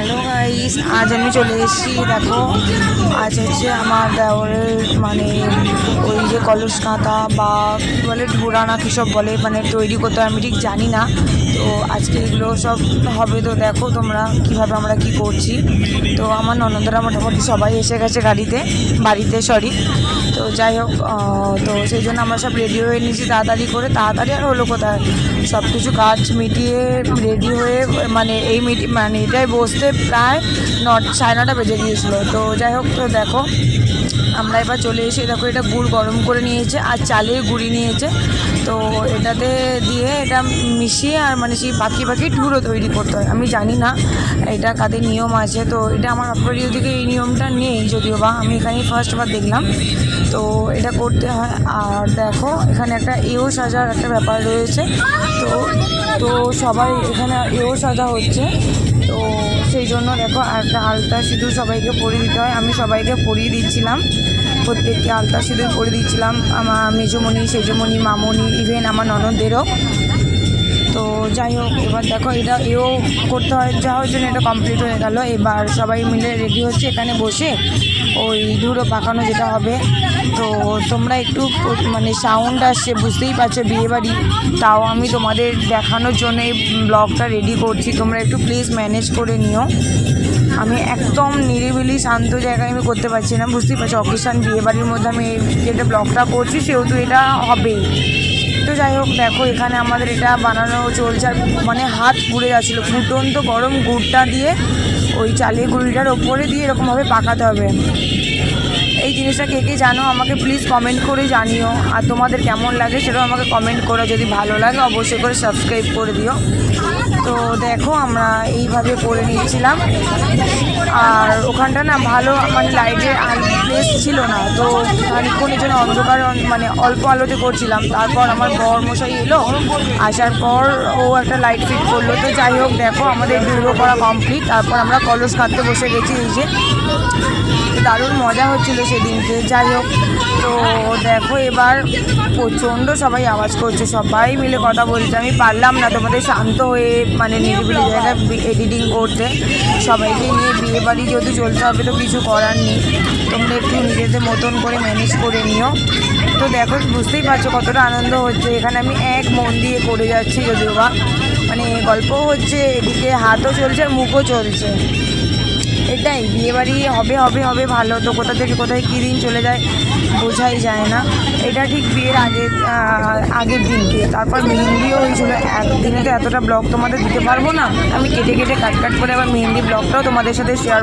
Hello guys আজ আমি চলে এসেছি, দেখো। আজ হচ্ছে আমার দেওয়ারের মানে ওই যে কলস কাঁথা বা কী বলে, ঢোড়ানা, কী সব বলে মানে তৈরি করতে আমি ঠিক জানি না। তো আজকে এগুলো সব হবে তো দেখো তোমরা কীভাবে আমরা কি করছি। তো আমার ননদরা মোটামুটি সবাই এসে গেছে গাড়িতে, বাড়িতে সরি তো যাই হোক তো সেই জন্য আমরা সব রেডি হয়ে নিয়েছি তাড়াতাড়ি করে। তাড়াতাড়ি আর হলো কোথায়? সব কিছু কাজ মিটিয়ে রেডি হয়ে মানে এই মিটি মানে এটাই বসতে প্রায় নট, সাড়ে নটা বেজে গিয়েছিল। তো যাই হোক, তো দেখো, আমরা এবার চলে এসে দেখো এটা গুড় গরম করে নিয়েছে আর চালের গুঁড়ি নিয়েছে। তো এটাতে দিয়ে এটা মিশিয়ে আর মানে সেই পাখি পাখি ঠুরো তৈরি করতে হয়। আমি জানি না এটা কাদের নিয়ম আছে। তো এটা আমার বাপের দিকে এই নিয়মটা নেই যদিও বা আমি এখানেই ফার্স্ট বার দেখলাম। তো এটা করতে হয়। আর দেখো, এখানে একটা এও সাজার একটা ব্যাপার রয়েছে। তো তো সবাই এখানে এও সাজা হচ্ছে। তো সেই জন্য দেখো, একটা আলতা সিঁদুর সবাইকে পরিয়ে দিতে হয়। আমি সবাইকে পরিয়ে দিচ্ছিলাম। প্রত্যেককে আলতা সিঁদুর পরিয়ে দিচ্ছিলাম। আমার মেজমণি, সেজমণি মামনি ইভেন আমার ননদেরও তো যাই হোক, এবার দেখো এটা, এও করতে হয়। যা হওয়ার জন্য এটা কমপ্লিট হয়ে গেল। এবার সবাই মিলে রেডি হচ্ছে এখানে বসে ওই ধুলো পাকানো যেটা হবে। তো তোমরা একটু মানে সাউন্ড আসছে, বুঝতেই পারছ বিয়েবাড়ি তাও আমি তোমাদের দেখানোর জন্য এই ব্লগটা রেডি করছি। তোমরা একটু প্লিজ ম্যানেজ করে নিও। আমি একদম নিরিবিলি শান্ত জায়গায় আমি করতে পারছি না। বুঝতেই পারছি অকেশান বিয়েবাড়ির মধ্যে আমি যেটা ব্লগটা করছি, সেহেতু এটা হবেই। তো যাই হোক, দেখো এখানে আমাদের এটা বানানো চলছে আর মানে হাত পুড়ে যাচ্ছিল। ফুটন্ত গরম গুড়টা দিয়ে ওই চালের গুঁড়িটার ওপরে দিয়ে এরকমভাবে পাকাতে হবে। এই জিনিসটা কে কে জানো? আমাকে প্লিজ কমেন্ট করে জানিও। আর তোমাদের কেমন লাগে সেটাও আমাকে কমেন্ট করো। যদি ভালো লাগে, অবশ্যই করে সাবস্ক্রাইব করে দিও। তো দেখো, আমরা এইভাবে করে নিচ্ছিলাম আর ওখানটা না ভালো মানে লাইটের প্লেস ছিল না। তো খানিক্ষণের জন্য অন্ধকার মানে অল্প আলোতে করছিলাম। তারপর আমার বর মশাই এলো। আসার পর ও একটা লাইট ফিট করল। তো যাই হোক, দেখো, আমাদের ডুবো করা কমপ্লিট তারপর আমরা কলস কাটতে বসে গেছি এই যে। দারুণ মজা হচ্ছিল সেদিনকে। যাই হোক, তো দেখো এবার প্রচণ্ড সবাই আওয়াজ করছে। সবাই মিলে কথা বলছে। আমি পারলাম না তোমাদের শান্ত হয়ে মানে নিরিবিলি জায়গায় এডিটিং করতে। সবাইকে নিয়ে বিয়ে বাড়ি যেহেতু চলতে হবে, তো কিছু করার নেই। তোমরা একটু নিজেদের মতন করে ম্যানেজ করে নিও। তো দেখো, বুঝতেই পারছ কতটা আনন্দ হচ্ছে। এখানে আমি এক মন দিয়ে করে যাচ্ছি যদিও বা। মানে গল্পও হচ্ছে, এদিকে হাতও চলছে আর মুখও চলছে। এটাই বিয়েবাড়ি হবে হবে হবে, ভালো। তো কোথা থেকে কোথায় কী দিন চলে যায় বোঝাই যায় না। এটা ঠিক বিয়ের আগে আগের দিনকে। তারপর মেহেন্দিও হয়েছিল। একদিনে তো এতটা ব্লগ তোমাদের দিতে পারব না। আমি কেটে কেটে, কাট কাট করে আবার মেহেন্দি ব্লগটাও তোমাদের সাথে শেয়ার